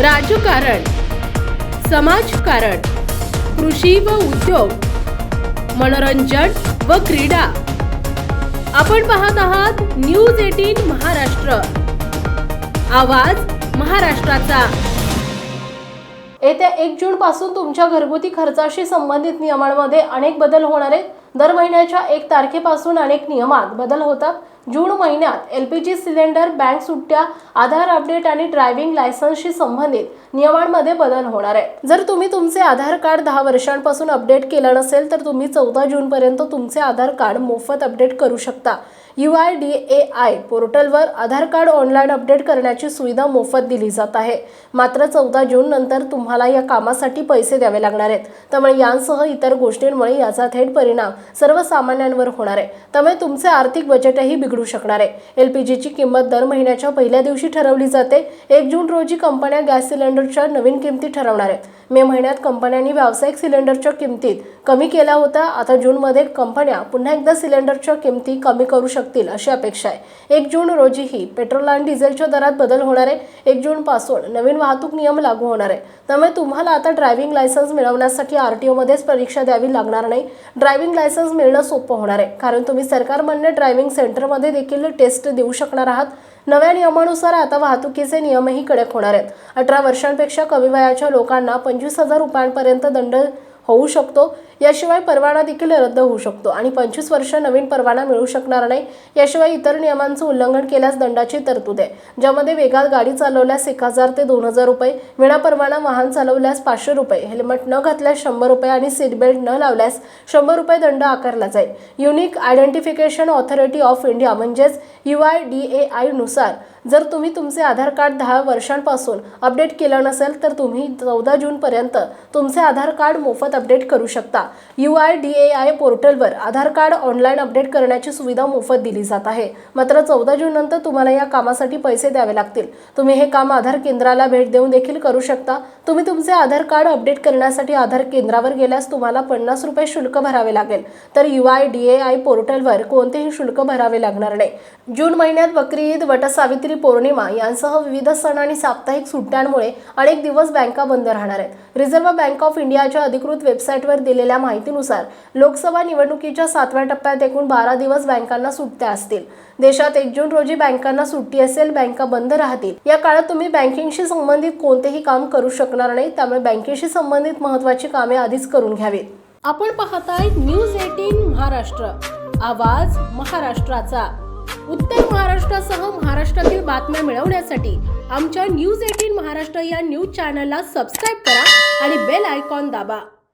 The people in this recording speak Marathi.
राजकारण समाजकारण कृषी व उद्योग मनोरंजन व क्रीडा. आपण पाहत आहात न्यूज एटीन महाराष्ट्र. आवाज महाराष्ट्राचा. येत्या एक जून पासून तुमच्या घरगुती खर्चाशी संबंधित नियमांमध्ये अनेक बदल होणार आहेत. दर महिन्याच्या एक तारखेपासून अनेक नियमात बदल होतात. जून महिन्यात L P G cylinder bank सुट्ट्या आधार अपडेट आणि ड्रायव्हिंग लायसन्सशी संबंधित नियमांमध्ये बदल होणार आहे जर तुम्ही तुमचे आधार कार्ड दहा वर्षांपासून अपडेट केलं नसेल तर तुम्ही चौदा जूनपर्यंत तुमचे आधार कार्ड मोफत अपडेट करू शकता. U I D A I पोर्टलवर आधार कार्ड ऑनलाईन अपडेट करण्याची सुविधा मोफत दिली जात आहे. मात्र चौदा जून नंतर तुम्हाला या कामासाठी पैसे द्यावे लागणार आहेत. त्यामुळे यांसह इतर गोष्टींमुळे याचा थेट परिणाम सर्वसामान्यांवर होणार आहे. त्यामुळे तुमचे आर्थिक बजेटही बिघडू शकणार आहे. एल पी जीची किंमत दर महिन्याच्या पहिल्या दिवशी ठरवली जाते. एक जून रोजी कंपन्या गॅस सिलेंडरच्या नवीन किमती ठरवणार आहेत. मे महिन्यात कंपन्यांनी व्यावसायिक सिलेंडरच्या किमतीत कमी केला होता आता जूनमध्ये कंपन्या पुन्हा एकदा सिलेंडरच्या किमती कमी करू शकतात. शकतील अशी अपेक्षा आहे. एक जून रोजीही पेट्रोल आणि डिझेलच्या दरात बदल होणार आहे. एक जून पासून नवीन वाहतूक नियम लागू होणार आहे. त्यामुळे तुम्हाला आता ड्रायव्हिंग लायसन्स मिळवण्यासाठी आर टी ओमध्येच परीक्षा द्यावी लागणार नाही. ड्रायव्हिंग लायसन्स मिळणं सोपं होणार आहे. कारण तुम्ही सरकारमान्य ड्रायव्हिंग सेंटरमध्ये देखील टेस्ट देऊ शकणार आहात. नव्या नियमानुसार आता वाहतुकीचे नियमही कडक होणार आहेत. अठरा वर्षांपेक्षा कमी वयाच्या लोकांना पंचवीस हजार रुपयांपर्यंत दंड होऊ शकतो. याशिवाय परवाना देखील रद्द होऊ शकतो. आणि पंचवीस वर्ष नवीन परवाना मिळू शकणार नाही याशिवाय इतर नियमांचं उल्लंघन केल्यास दंडाची तरतूद आहे. ज्यामध्ये वेगात गाडी चालवल्यास एक हजार ते दोन हजार रुपये विनापरवाना वाहन चालवल्यास पाचशे रुपये हेल्मेट न घातल्यास शंभर रुपये आणि सीट बेल्ट न लावल्यास शंभर रुपये दंड आकारला जाईल. Unique identification authority of India म्हणजेच यू आय डी ए आयनुसार जर तुम्ही तुमचे आधार कार्ड दहा वर्षांपासून अपडेट केलं नसेल तर तुम्ही चौदा जूनपर्यंत तुमचे आधार कार्ड मोफत अपडेट करू शकता. U I D A I पोर्टलवर आधार कार्ड ऑनलाईन अपडेट करण्याची सुविधा मोफत दिली जात आहे. मात्र चौदा जून नंतर तुम्हाला या कामासाठी पैसे द्यावे लागतील. तुम्ही हे काम आधार केंद्राला भेट देऊन देखील करू शकता. तुम्ही तुमचे आधार कार्ड अपडेट करण्यासाठी आधार केंद्रावर गेल्यास तुम्हाला पन्नास रुपये शुल्क भरावे लागेल. तर U I D A I पोर्टलवर कोणतेही शुल्क भरावे लागणार नाही. जून महिन्यात बकरी ईद वटसावित्री पौर्णिमा यांसह विविध सण आणि साप्ताहिक सुट्ट्यांमुळे अनेक दिवस बँका बंद राहणार आहेत. रिझर्व्ह बँक ऑफ इंडियाच्या अधिकृत वेबसाईटवर दिलेल्या माहितीनुसार लोकसभा निवडणुकीच्या सातव्या टप्प्यात एकूण बारा दिवस बँकांना सुट्ट्या असतील. देशात एक जून रोजी बँकांना सुट्टी असेल बँका बंद राहतील. या काळात तुम्ही बँकिंगशी संबंधित कोणतेही काम करू शकणार नाही त्यामुळे बँकेशी संबंधित महत्त्वाची कामे आधीच करून घ्यावीत. आपण पाहताय न्यूज एटीन महाराष्ट्र. आवाज महाराष्ट्राचा. उत्तर महाराष्ट्रासह महाराष्ट्रातील बातम्या मिळवण्यासाठी आमच्या न्यूज एटीन महाराष्ट्र या न्यूज चॅनलला सबस्क्राईब करा आणि बेल आयकॉन दाबा.